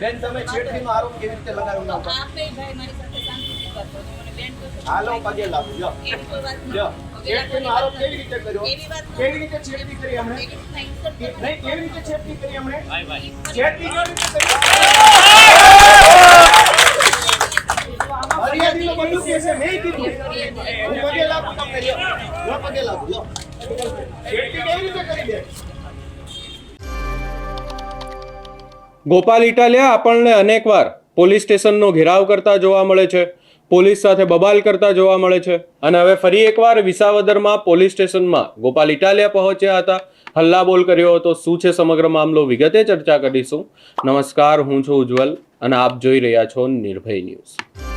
બેન તમે છેડતીનો આરોપ કેવી રીતે લગાવ્યો? ના તો ઉપર? આપે ભાઈ મારી સાથે શાંતિથી વાત કરો. મને બેન કહો હાલો પગે લાગુ. લ્યો. એવી કોઈ વાત લ્યો. નથી. છેડતીનો આરોપ કેવી રીતે કર્યો? એવી વાત નથી. કેવી રીતે છેડતી કરી એમણે? એવી રીતના insult કે- કરો. નહીં કેવી રીતે છેડતી કરી એમણે? ઈ છેડતી કેવી રીતે કરી? ફરિયાદી તો બધું કહે છે મેં કીધું. હું પગે લાગુ તમને લ્યો લ્યો પગે લાગુ લ્યો. છેડતી કેવી રીતે કરી બેન? ગોપાલ ઇટાલિયા આપણને અનેકવાર પોલીસ સ્ટેશનનો ઘેરાવ કરતા જોવા મળે છે, પોલીસ સાથે બબાલ કરતા જોવા મળે છે અને હવે ફરી એકવાર વિસાવદરમાં પોલીસ સ્ટેશનમાં ગોપાલ ઇટાલિયા પહોંચ્યા હતા. હલ્લાબોલ કર્યો હતો. શું છે સમગ્ર મામલો? વિગતે ચર્ચા કરીશું. નમસ્કાર, હું છું ઉજ્જવલ અને આપ જોઈ રહ્યા છો નિર્ભય ન્યૂઝ.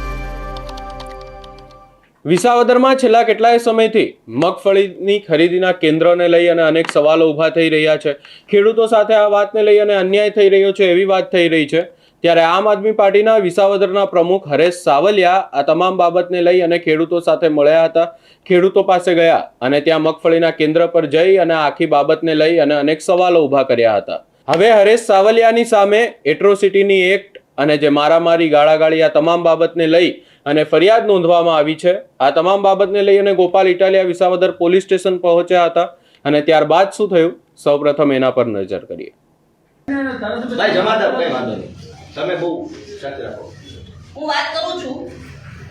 વિસાવદરમાં છેલ્લા કેટલાય સમયથી મગફળીની ખરીદીના કેન્દ્રને લઈ અને અનેક સવાલો ઊભા થઈ રહ્યા છે. ખેડૂતો સાથે આ વાતને લઈ અને અન્યાય થઈ રહ્યો છે એવી વાત થઈ રહી છે. ત્યારે આમ આદમી પાર્ટીના વિસાવદરના પ્રમુખ હરેશ સાવલિયા આ તમામ બાબતને લઈ અને ખેડૂતો સાથે મળ્યા હતા. ખેડૂતો પાસે ગયા અને ત્યાં મગફળીના કેન્દ્ર પર જઈ અને આખી બાબતને લઈ અને અનેક સવાલો ઊભા કર્યા હતા. હવે હરેશ સાવલિયાની સામે એટ્રોસિટીની એક્ટ અને જે મારામારી ગાળાગાળી આ તમામ બાબતને લઈ અને ફરિયાદ નોંધવામાં આવી છે. આ તમામ બાબતને લઈ અને ગોપાલ ઇટાલિયા વિસાવદર પોલીસ સ્ટેશન પહોંચ્યા હતા અને ત્યારબાદ શું થયું? સૌપ્રથમ એના પર નજર કરીએ. ભાઈ જમાદાર કઈ વાંધો નહીં. તમે બહુ રાખો. હું વાત કરું છું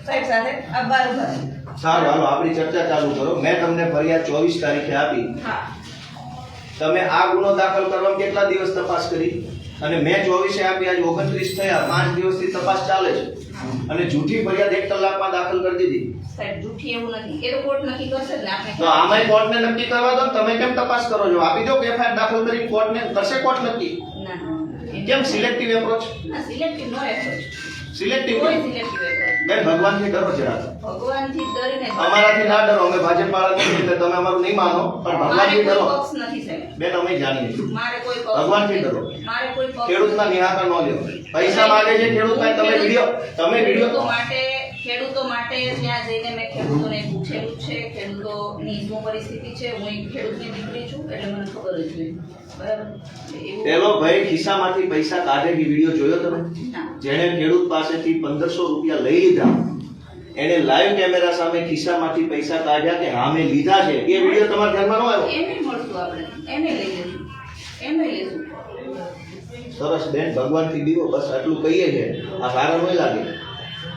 સાહેબ સાથે. આ બાર ઊભા છે. સારું હાલો આપણી ચર્ચા ચાલુ કરો. મેં તમને ફરિયાદ ચોવીસ તારીખે આપી. તમે આ ગુનો દાખલ કરવામાં કેટલા દિવસ તપાસ કરી? અને મેં ચોવીસે આપી આજે ઓગણત્રીસ થયા. પાંચ દિવસથી તપાસ ચાલે છે. અને જૂઠી ફરિયાદ એક કલાકમાં દાખલ કરી દીધી. સાહેબ જૂઠી એવું નથી. એ તો કોર્ટ નક્કી કરશે ને આપણે. તો કોર્ટને નક્કી કરવા દો તમે કેમ તપાસ કરો છો? આપી દો કે એફઆઈઆર દાખલ કરી કોર્ટને કરશે કોર્ટ નક્કી? કેમ સિલેક્ટિવ એપ્રોચ ના સિલેક્ટિવ નો એપ્રોચ સિલેક્ટિવ કોઈ સિલેક્ટિવ બેન ભગવાનથી ડરો જરા ભગવાનથી ડરીને અમારાથી ના ડરો. અમે ભાજપ વાળા નથી એટલે તમે અમારું નહીં માનો પણ ભગવાનથી ડરો. પક્ષ નથી સાહેબ. બેન અમે જાણીએ છીએ. મારે કોઈ પક્ષ ભગવાનથી નથી. ડરો. મારે કોઈ પક્ષ ખેડૂતના નિહાકા ન લ્યો. પૈસા માંગે છે ખેડૂત તમે વિડિયો તમે ખેડૂતો વિડિયો માટે ખેડૂતો માટે ત્યાં જઈને મેં ખેડૂતોને પૂછેલું છે ખેડૂતોની શું પરિસ્થિતિ છે હું એક ખેડૂતની દીકરી છું એટલે મને ખબર જ હોય બરાબર? પેલો ભાઈ ખિસ્સામાંથી પૈસા કાઢે કે વીડિયો જોયો તમે? જેણે ખેડૂત પાસેથી પંદરસો રૂપિયા લઈ લીધા. એને લાઈવ કેમેરા સામે ખિસ્સામાંથી પૈસા કાઢ્યા કે હા મેં લીધા છે. એ વીડિયો તમારા ધ્યાનમાં ન આવ્યો? એને મળશું આપણે. એને લઈ લેશું. એને લેશું. સરસ બેન ભગવાનથી દીવો. બસ આટલું કહીએ છે. આ સારા નહીં લાગે.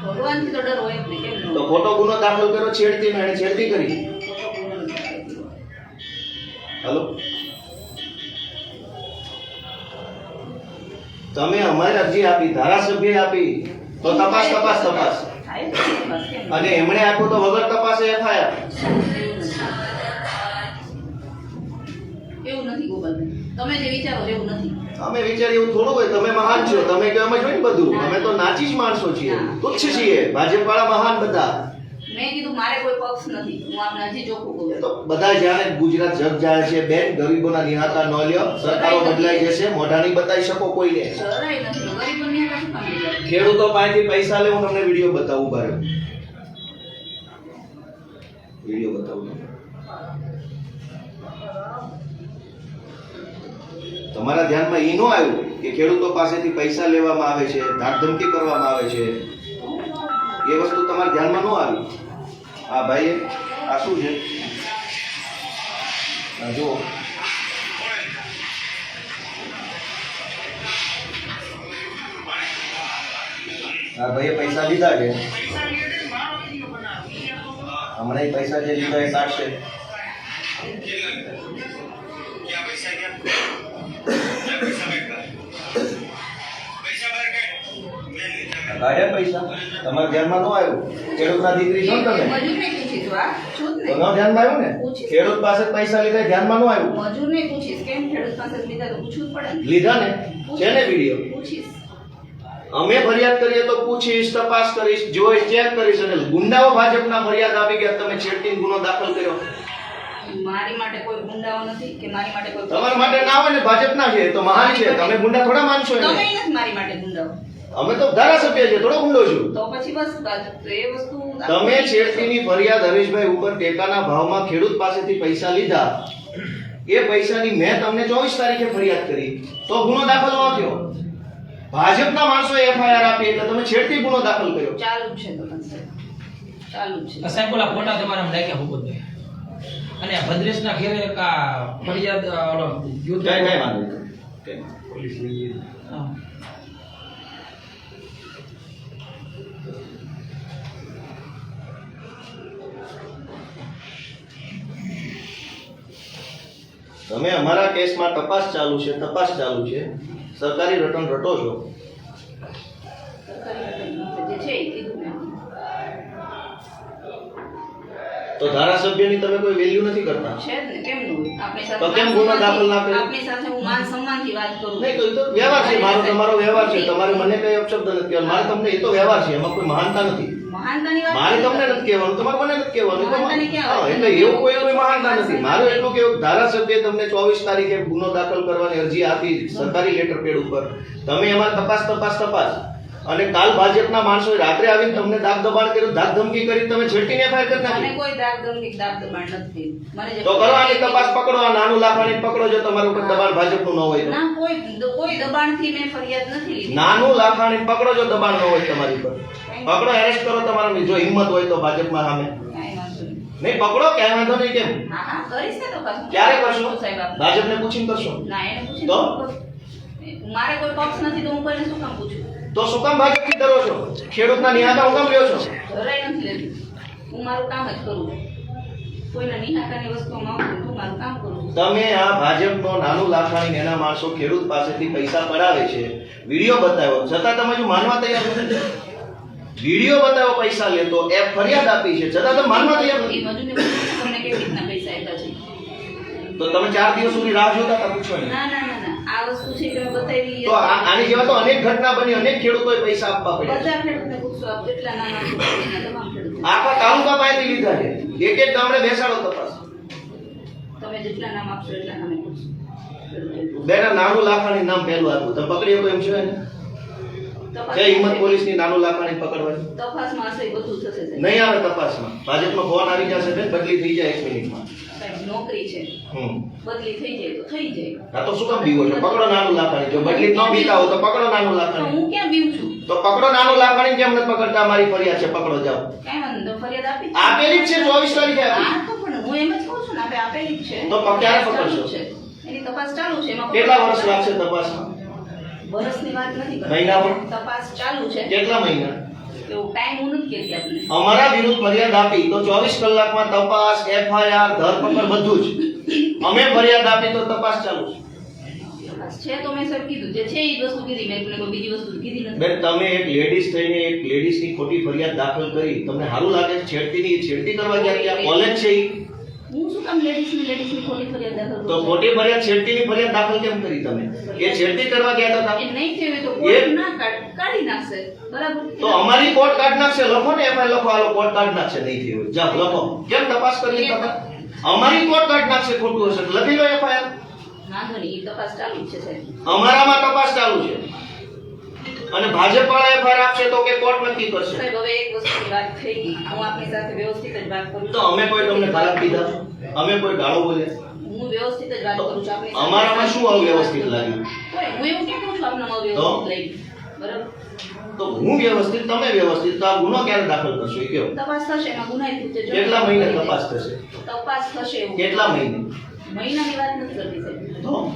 ભગવાનથી તો ડર હોય નહીં તો ખોટો ગુનો દાખલ કર્યો છેડતી એને છેડતી કરી. હલો? તમે અમારી અરજી આપી ધારાસભ્યએ આપી તો તપાસ તપાસ તપાસ? અને એમણે આપ્યું તો વગર તપાસે એફઆઈઆર. એવું નથી ગોપાલભાઈ. તમે જે વિચારો એવું નથી. અમે વિચાર એવું થોડું હોય તમે મહાન છો તમે કે અમે જોઈને બધું. અમે તો નાચી જ માણસો છીએ તુચ્છ છીએ ભાજપ વાળા મહાન બધા. મેં કીધું મારે કોઈ પક્ષ નથી હું આપને હજી ચોખ્ખું કહું. તો બધા જાણે ગુજરાત જગ જાય છે બેન ગરીબોના નિહાતા ન લ્યો સરકારો બદલાઈ જશે મોઢા નહીં બતાવી શકો કોઈને? ખેડૂતો પાસેથી પૈસા લે હું તમને વીડિયો બતાવું બારે વીડિયો બતાવું. તમારા ધ્યાનમાં એ ન આવ્યું કે ખેડૂતો પાસેથી પૈસા લેવામાં આવે છે, ધાકધમકી કરવામાં આવે છે? એ વસ્તુ તમારા ધ્યાનમાં નો આવી? હા ભાઈ આ શું છે? જુઓ. હા, ભાઈએ પૈસા લીધા છે. હમણાં પૈસા જે લીધા એ કાઢશે કાઢ્યા પૈસા? તમારા ધ્યાનમાં ન આવ્યું? ખેડૂતના દીકરી છો તમે? તો ધ્યાનમાં આવ્યું ને? ખેડૂત પાસે પૈસા લીધા ધ્યાનમાં નો આવ્યું? મજૂરને પૂછીશ કેમ ખેડૂત પાસે લીધા તો પૂછવું પડે લીધા ને? છે ને વીડિયો? પૂછીશ. અમે ફરિયાદ કરીએ તો પૂછીશ તપાસ કરીશ જોઈશ ચેક કરીશ અને ગુંડાઓ ભાજપના ફરિયાદ આપી ગયા તમે છેડતી ગુનો દાખલ કર્યો. મારી માટે કોઈ ગુંડાઓ નથી કે મારી માટે કોઈ તમારા માટે ના હોય ને ભાજપના છે તો મહાન છે. તમે ગુંડા થોડા માનશો તમે નથી મારી માટે ગુંડાઓ. અમે તો ધારાસભ્ય છે થોડો ગુંડો છું. તો પછી બસ એ વસ્તુ તમે છેડતીની ફરિયાદ હરીશભાઈ ઉપર ટેકાના ભાવમાં ખેડૂત પાસેથી પૈસા લીધા. એ પૈસાની મેં તમને ચોવીસ તારીખે ફરિયાદ કરી. તો ગુનો દાખલ ન થયો. ભાજપના માણસો એફઆઈઆર આપી એટલે તમે છેડતી ગુનો દાખલ કર્યો. ચાલુ છે સાહેબ ચાલુ છે. સાહેબ બોલા ફોટા તમારા નાખ્યા ભૂપતભાઈ અને આ ભદ્રેશના ઘેરે એક ફરિયાદ ઓલો યુદ્ધ કઈ કઈ વાંધો નહીં. તમે અમારા કેસમાં તપાસ ચાલુ છે તપાસ ચાલુ છે. સરકારી રટણ રટો છો. તો ધારાસભ્યની તમે કોઈ વેલ્યુ નથી કરતા? તો કેમ ગુનો દાખલ ના કર્યો? આપની સાથે હું માન સન્માનથી વાત કરું. નહીં તો એ તો વ્યવહાર છે મારો તમારો વ્યવહાર છે. તમારે મને કઈ અપશબ્દ નથી. મારે તમને એ તો વ્યવહાર છે એમાં કોઈ મહાનતા નથી. મારે તમને નથી કહેવાનું તમારે મને નથી કહેવાનું. એ તો મહાનતાની ક્યાં હા, વાત? એટલે એવું કોઈ કોઈ મહાનતા નથી. મારું એટલું કેવું ધારાસભ્ય તમને ચોવીસ તારીખે ગુનો દાખલ કરવાની અરજી આપી સરકારી લેટર પેડ ઉપર. તમે એમાં તપાસ તપાસ તપાસ. અને કાલ ભાજપના માણસોએ રાત્રે આવીને તમને દાબ દબાણ કર્યું ધાક ધમકી કરી તમે છેટીને એફઆઈઆર કરી નાખી. કોઈ દાગ ધમકી દાબ દબાણ નથી મને તો કરો આની તપાસ પકડો આ નાનું લાફાણી પકડો જો તમારા ઉપર દબાણ ભાજપનું ન હોય ના કોઈ કોઈ દબાણથી મેં ફરિયાદ નથી નાનું લાફાણી પકડો જો દબાણ ન હોય તમારી પર પકડો એરેસ્ટ કરો તમારા જો હિંમત હોય તો ભાજપમાં સામે. નહીં. પકડો ક્યાંય વાંધો નહીં કેમ? ક્યારે કરશો? ભાજપને પૂછીને કરશો? તો? મારે કોઈ પક્ષ નથી તો હું કોઈને શું કામ પૂછું? તો શું કામ ભાજપથી ડરો છો? ખેડૂતના નિહાતા હું કામ લ્યો છો? જરાય નથી લેતી. હું મારું કામ જ કરું. કોઈના નિહાકાની વસ્તુ માંગુ હું મારું કામ કરું. તમે આ ભાજપનો નાનું લાખાણી એના માણસો ખેડૂત પાસેથી પૈસા પડાવે છે. વીડિયો બતાવ્યો. છતાં તમે જો માનવા તૈયાર નથી. વીડિયો બતાવો પૈસા લેતો એ ફરિયાદ આપી છે. છતાં તમે માનવા તૈયાર નથી. તો તમે ચાર દિવસ સુધી રાહ જોતા હતા પૂછો ના ના ના ના. તો આની જેવા તો અનેક ઘટના બની અનેક ખેડૂતોએ પૈસા આપવા પડ્યા આખા તાલુકા પાસેથી લીધા છે. એક એક ગામડે બેસાડો તપાસ. તમે જેટલા નામ આપશો એટલા નામે બેના નાનું લાખાણી નામ પહેલું આપ્યું. તમે પકડી શકો એમ છો એને? તપાસ- હિંમત પોલીસની નાનું લાખાણી પકડવાની તપાસમાં હશે બધું થશે નહીં આવે તપાસમાં. ભાજપમાં ફોન આવી જશે બેન બદલી થઈ જાય એક મિનિટમાં. નોકરી છે. બદલી થઈ જાય તો થઈ જાય. આ તો શું કામ બીવો છો? પકડો નાનું લાખાણી જો બદલી ન બીતા હો તો પકડો નાનું લાખાણી હું ક્યાં બીવું છું? તો પકડો નાનું લાખાણી કેમ નથી પકડતા? મારી ફરિયાદ છે પકડો જાઓ. કાંઈ વાંધો ફરિયાદ આપી છે. આપેલી જ છે ચોવીસ તારીખે આપી. તો પણ હું એમ જ કહું છું ને આપણે આપેલી જ છે. તો ક્યારે પકડશો? એની તપાસ ચાલુ છે કેટલા વર્ષ લાગશે તપાસમાં? વર્ષની વાત નથી. મહિનામાં? તપાસ ચાલુ છે. કેટલા મહિના? અમારા વિરુદ્ધ ફરિયાદ આપી તો ચોવીસ કલાકમાં તપાસ એફઆઈઆર ધરપકડ બધું જ. અમે ફરિયાદ આપી તો તપાસ ચાલુ છે. છે તો મેં સર કીધું. જે છે એ વસ્તુ કીધી. મેં તમને કોઈ બીજી વસ્તુ કીધી નથી. બેન તમે એક લેડીઝ થઈને એક લેડીઝની ખોટી ફરિયાદ દાખલ કરી. તમને સારું લાગે છેડતીની છેડતી કરવા ગયા? કોલેજ છે. હું શું કામ લેડીઝની ખોટી ફરિયાદ દાખલ તો ખોટી ફરિયાદ છેડતીની ફરિયાદ દાખલ કેમ કરી તમે? એ છેડતી કરવા ગયા હતા એ નહીં થયું તો કોર્ટ ના કાઢી નાખશે. બરાબર? તો અમારી કોર્ટ કાઢ નાખશે? લખો ને લખો આલો કોર્ટ કાઢ નાખશે નહીં થયું હોય. લખો. કેમ તપાસ કરી તમે? અમારી કોર્ટ કાઢી નાખશે ખોટું હશે લખી લો એફઆઈઆર ના એ તપાસ ચાલુ છે સાહેબ. અમારામાં તપાસ ચાલુ છે. અને ભાજપ વાળા એફઆઈઆર આપશે તો કે કોર્ટ નક્કી કરશે? સાહેબ હવે એક વસ્તુની વાત થઈ. ગઈ હું આપની સાથે વ્યવસ્થિત જ વાત કરું તો અમે કોઈ તમને ખરાબ દીધા અમે કોઈ ગાળો બોલ્યા? હું વ્યવસ્થિત જ વાત કરું છું આપની અમારામાં શું અવ્યવસ્થિત લાગ્યું? હું એવું ક્યાં કહું છું આપનામાં અવ્યવસ્થિત લાગ્યું. બરાબર? તો હું વ્યવસ્થિત તમે વ્યવસ્થિત તો આ ગુનો ક્યારે દાખલ કરશો એ કહો. તપાસ થશે એમાં ગુનાઈ જો- કેટલા મહિને તપાસ થશે? તપાસ થશે એવું. કેટલા મહિને? મહિનાની વાત નથી કરતી સાહેબ. તો?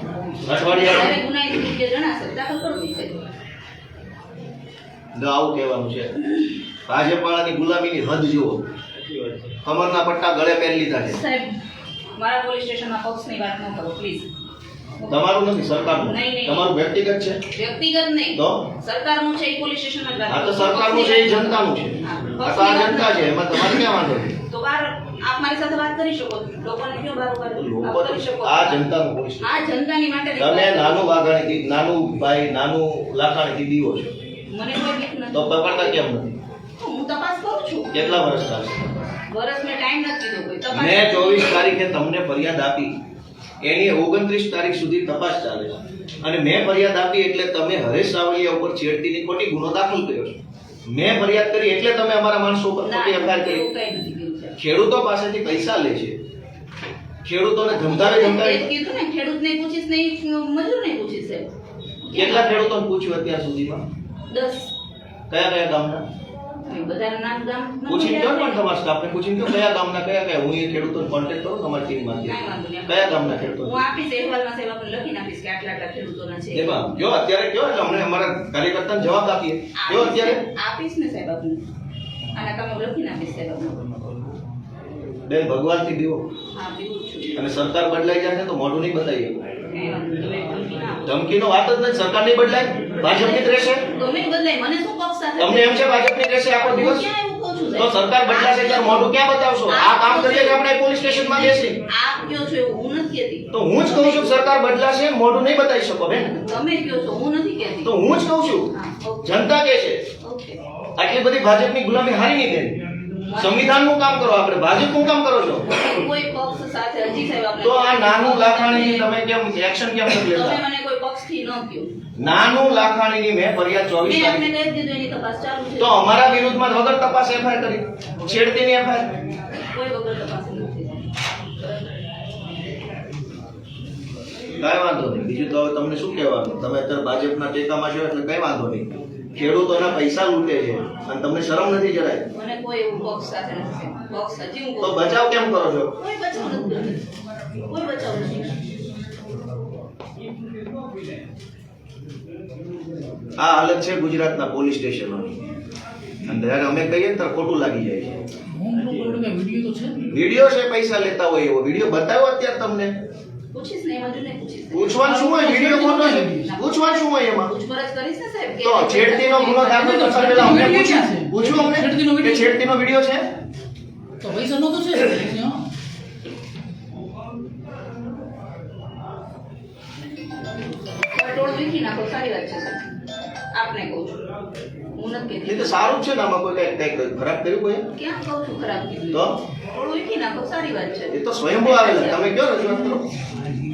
અઠવાડિયા. ગુનાઈ જણા જણાશે દાખલ કરવી છે. જો આવું કહેવાનું છે. ભાજપાળાની ગુલામીની હદ જુઓ. કમરના પટ્ટા ગળે પહેરી લીધા છે. સાહેબ મારા પોલીસ સ્ટેશનમાં પક્ષની વાત ન કરો પ્લીઝ. તમારું નથી સરકારનું. તમારું વ્યક્તિગત છે? વ્યક્તિગત નહીં. તો? સરકારનું છે એ પોલીસ સ્ટેશનમાં જ હા તો કરું. સરકારનું છે એ જનતાનું છે. આ જનતા છે એમાં તમારે ક્યાં વાંધો છે? તો બાર આપ મારી સાથે વાત કરી શકો. લોકોને કયો બાર આપ કરી શકો? આ જનતાનું પોલીસ આ જનતાની માટે તમે નાનું વાઘાણીથી નાનું ભાઈ નાનું લાખાણીથી દીવો છો. તો પકડતા કેમ નથી? હું તપાસ કરું છું? કેટલા વર્ષ વર્ષ મેં ટાઈમ નથી કીધો કોઈ. તપાસ મેં ચોવીસ તારીખે તમને ફરિયાદ આપી. એની ઓગણત્રીસ તારીખ સુધી તપાસ ચાલે છે. અને મેં ફરિયાદ આપી એટલે તમે હરેશ સાવલિયા ઉપર છેડતીની ખોટી ગુનો દાખલ કર્યો છે. મેં ફરિયાદ કરી એટલે તમે અમારા માણસો ઉપર ખોટી એફઆઈઆર કરી. ખેડૂતો પાસેથી પૈસા લે છે. ખેડૂતોને ધમકાવે એ કીધું ને ખેડૂતને પૂછીશ નહીં મજૂરને પૂછીશ કેટલા ખેડૂતોને પૂછ્યું અત્યાર સુધીમાં? દસ. કયા કયા ગામના? બધાના નામ ગામ પૂછીને કહો પણ તમારા સ્ટાફને પૂછીને કહો કયા ગામના કયા કયા? હું એ ખેડૂતોને કોન્ટેક્ટ કરું તમારી ટીમમાંથી. કયા ગામના હું ખેડૂતો આપીશ અહેવાલમાં સાહેબ આપણે લખીને આપીશ કે આટલા આટલા ખેડૂતોના છે. એમાં કયો અત્યારે કયો એટલે અમને અમારા કાર્યકર્તાને જવાબ આપીએ. કયો અત્યારે? આપીશ ને સાહેબ આપને. આના કામ લખીને આપીશ સાહેબ આપને. બેન ભગવાનથી દીવો. હા પીવું જ છું. અને સરકાર બદલાઈ જાય તો મોઢું નહીં. તમે ધમકી નો વાત જ નથી સરકાર નહીં બદલાય. ભાજપની જ રહેશે? ગમે બદલાય મને શું પક્ષ સાથે તમને એમ છે ભાજપની રહેશે આખો દિવસ? ક્યાં એવું કહું છું તો સરકાર બદલાશે ત્યારે મોઢું ક્યાં બતાવશો? આ કામ કરીએ કે આપણે પોલીસ સ્ટેશનમાં બેસી આપ કયો છો એવું હું નથી કહેતી. તો હું જ કહું છું સરકાર બદલાશે મોઢું નહીં બતાવી શકો બેન. તમે કયો છો હું નથી કહેતી. તો હું જ કહું છું. જનતા કે છે આટલી બધી ભાજપની ગુલામી હારી નહીં બેન સંવિધાનનું કામ કરો આપણે ભાજપનું કામ કરો છો. કોઈ પક્ષ સાથે હજી સાહેબ તો આ નાનું લાખાણી તમે કેમ એક્શન કેમ નથી તમે મને કોઈ પક્ષથી ન કહો. નાનું લાખાણીની મેં ફરિયાદ ચોવીસ તારીખ તો અમારા વિરુદ્ધમાં વગર તપાસ એફઆઈઆર કરી. છેડતીની એફઆઈઆર. કોઈ વગર તપાસ નથી કાંઈ વાંધો નહીં. બીજું તો હવે તમને શું કહેવાનું? તમે અત્યારે ભાજપના ટેકામાં છો એટલે કઈ વાંધો નહીં. ખેડૂતોના પૈસા લૂંટે છે અને તમને શરમ નથી જરાય? મને કોઈ એવું બોક્સ સાથે નથી. બોક્સ હજી તો બચાવ કેમ કરો છો? કોઈ બચાવ નથી. કોઈ બચાવ નથી. આ હાલત છે ગુજરાતના પોલીસ સ્ટેશનોની. અને જ્યારે અમે કહીએ ને ત્યારે ખોટું લાગી જાય છે. વીડિયો છે પૈસા લેતા હોય એવો. વીડિયો બતાવ્યો અત્યારે તમને? પૂછવાનું શું હોય? વીડિયો ખોટો છે? પૂછવાનું શું હોય એમાં? પૂછપરછ કરીશ ને સાહેબ? તો છેડતીનો ગુનો દાખલ અમને પૂછ્યું પૂછ્યું અમને છેડતીનો વીડિયો. છેડતીનો વીડિયો છે? તો પૈસા નહોતો છે. હું નથી એ તો સારું છે ને આમાં કોઈ કઈ કઈ ખરાબ કર્યું કોઈ? ક્યાં કહું છું ખરાબ કીધું તો? ટોળ વીખી નાખો સારી વાત છે. એ તો સ્વયંભૂ આવેલા તમે કયો રજૂઆત કરો?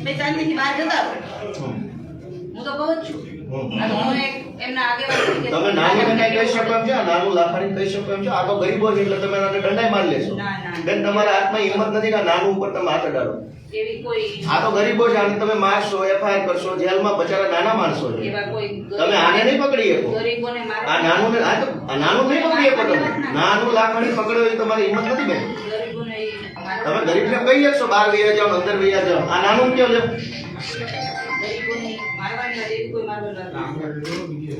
બે શાંતિથી બહાર જતા હું તો કહું છું. હું એક એમના આગેવાન તમે નાનું કઈ કહી શકો એમ છે નાનું લાખાણી કહી શકો એમ છો આ તો ગરીબો છે એટલે તમે એને દંડાઈ મારી લેશો. બેન તમારા હાથમાં હિંમત નથી કે નાનું ઉપર તમે હાથ અડાડો. આ તો ગરીબો છે આને તમે મારશો એફઆઈઆર કરશો જેલમાં બચારા નાના માણસો છે. તમે આને નહીં પકડી શકો. આ નાનું આ તો નાનું નહીં પકડી શકો તમે. નાનું લાખાણી પકડ્યો એ તમારી હિંમત નથી બેન. તમે ગરીબને કહી શકશો બહાર વૈયા જાઓ અંદર વૈયા જાઓ. આ નાનું કેમ લ્યો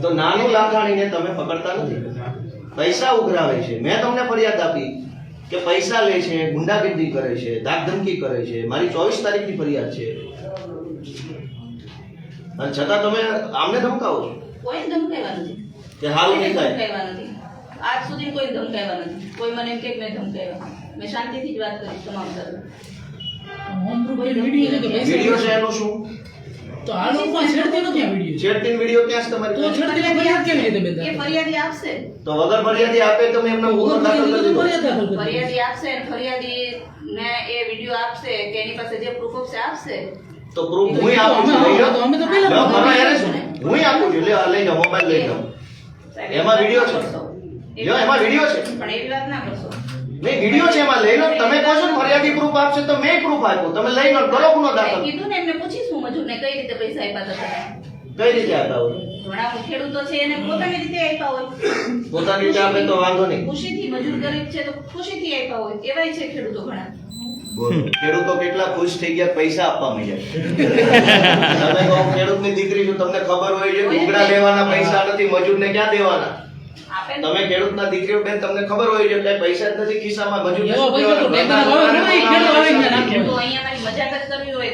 તો નાનું લાખાણીને તમે પકડતા નથી. પૈસા ઉઘરાવે છે. મેં તમને ફરિયાદ આપી કે પૈસા લે છે ગુંડાગીરી કરે છે દાગ ધમકી કરે છે. મારી ચોવીસ તારીખની ફરિયાદ છે. અને છતાં તમે આમને ધમકાવો છો? કોઈ ધમકાવ્યા નથી. કે હાલ નહીં થાય? આજ સુધી કોઈ ધમકાવ્યા નથી. કોઈ મને એમ કે મેં ધમકાવ્યા. મેં શાંતિથી જ વાત કરી તમામ સાથે. વીડિયો છે એનું શું? તો આ લોકોમાં છેડતીનો ક્યાં વીડિયો છે છેડતીન વીડિયો. ક્યાં છે તો તમારી છેડતીનો ફરિયાદ કેવી રીતે બેન એ ફરિયાદી આપશે. તો વગર ફરિયાદી આપે તમે એમને ગુનો દાખલ કરી દીધો. તો ફરિયાદ આપશે અને ફરિયાદી ને એ વીડિયો આપશે કે એની પાસે જે પ્રૂફ છે આપશે. તો પ્રૂફ હું આપું છું લઈ લો. તો અમે તો પેલા ભરો યાર શું? હું આપું છું લે લઈ જાઓ મોબાઈલ લઈ જાઓ એમાં વીડિયો છે. કરશો. એમાં વીડિયો છે? પણ એવી વાત ના કરશો. નહીં વિડિયો છે એમાં લઈ લો. તમે કહો છો ને ફરિયાદી પ્રૂફ આપશે તો મેં પ્રૂફ આપ્યો. તમે લઈ લો કરો ગુનો દાખલ. કીધું ને એમને પૂછીશું મજૂરને કઈ રીતે પૈસા આપ્યા હતા કઈ રીતે આપ્યા હોય? ઘણા ખેડૂતો છે એને પોતાની રીતે આપ્યા હોય. પોતાની રીતે આપે તો વાંધો નહીં. ખુશીથી મજૂર ગરીબ છે તો ખુશીથી આપ્યા હોય. એવાય છે ખેડૂતો ઘણા. ખેડૂતો કેટલા ખુશ થઈ ગયા પૈસા આપવા મળ્યા તમે કહો ખેડૂતની દીકરી છું તમને ખબર હોય છે ઉગડા લેવાના પૈસા નથી મજૂરને ક્યાં દેવાના? ને તમે ખેડૂતના દીકરીઓ બેન તમને ખબર હોય છે એટલે પૈસા જ નથી ખિસ્સામાં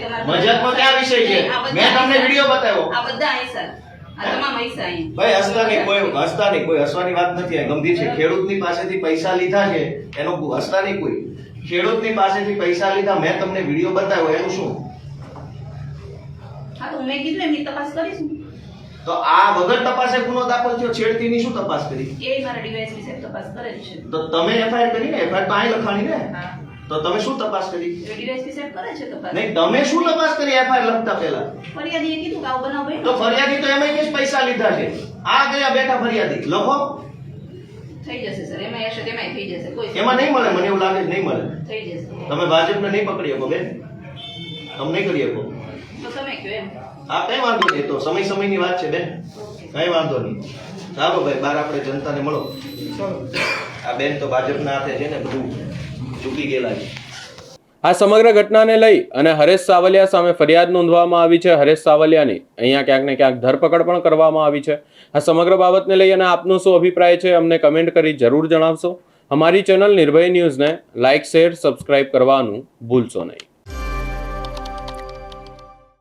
તમારે. મજાકમાં ક્યાં વિષય છે? મેં તમને વીડિયો બતાવ્યો. આ બધા ભાઈ કોઈ હસતા કોઈ હસવાની વાત નથી આ ગંભીર છે. ખેડૂતની પાસેથી પૈસા લીધા છે એનો હસતા નહીં કોઈ. ખેડૂતની પાસેથી પૈસા લીધા મેં તમને વીડિયો બતાવ્યો એનું શું? હા તો મેં કીધું એમની તપાસ કરીશું. તો આ વગર તપાસે ગુનો દાખલ થયો છેડતીની શું તપાસ કરી? એ મારા ડીવાયએસપી સાહેબ તપાસ કરે છે. તો તમે એફઆઈઆર કરી ને એફઆઈઆર તો અહીં લખાણી ને? તો તમે શું તપાસ કરી? ડીવાયએસપી સાહેબ કરે છે તપાસ. નહીં તમે શું તપાસ કરી એફઆઈઆર લખતા પહેલા? ફરિયાદીએ કીધું કે આવું બનાવ તો ફરિયાદી તો એમાં કે જ પૈસા લીધા છે. આ ગયા બેઠા ફરિયાદી. લખો. થઈ જશે સર એમાં થઈ જશે. કોઈ એમાં નહીં મળે મને એવું લાગે નહીં મળે. થઈ જશે. તમે ભાજપને નહીં પકડી શકો બેન. તમે નહીં કરી શકો. તો તમે કયો એમ. હા કઈ વાંધો નહીં. તો સમય સમયની વાત છે બેન. કઈ વાંધો નહીં. ચાલો ભાઈ બાર આપણે જનતાને મળો. આ બેન તો ભાજપના હાથે છે ને બધું ચૂકી ગયેલા છે. આ સમગ્ર ઘટનાને લઈ અને હરેશ સાવલિયા સામે ફરિયાદ નોંધવામાં આવી છે. હરેશ સાવલિયાની અહીંયા ક્યાંક ને ક્યાંક ધરપકડ પણ કરવામાં આવી છે. આ સમગ્ર બાબતને લઈ અને આપનો શું અભિપ્રાય છે અમને કમેન્ટ કરી જરૂર જણાવશો. અમારી ચેનલ નિર્ભય ન્યૂઝને લાઇક શેર સબસ્ક્રાઇબ કરવાનું ભૂલશો નહીં.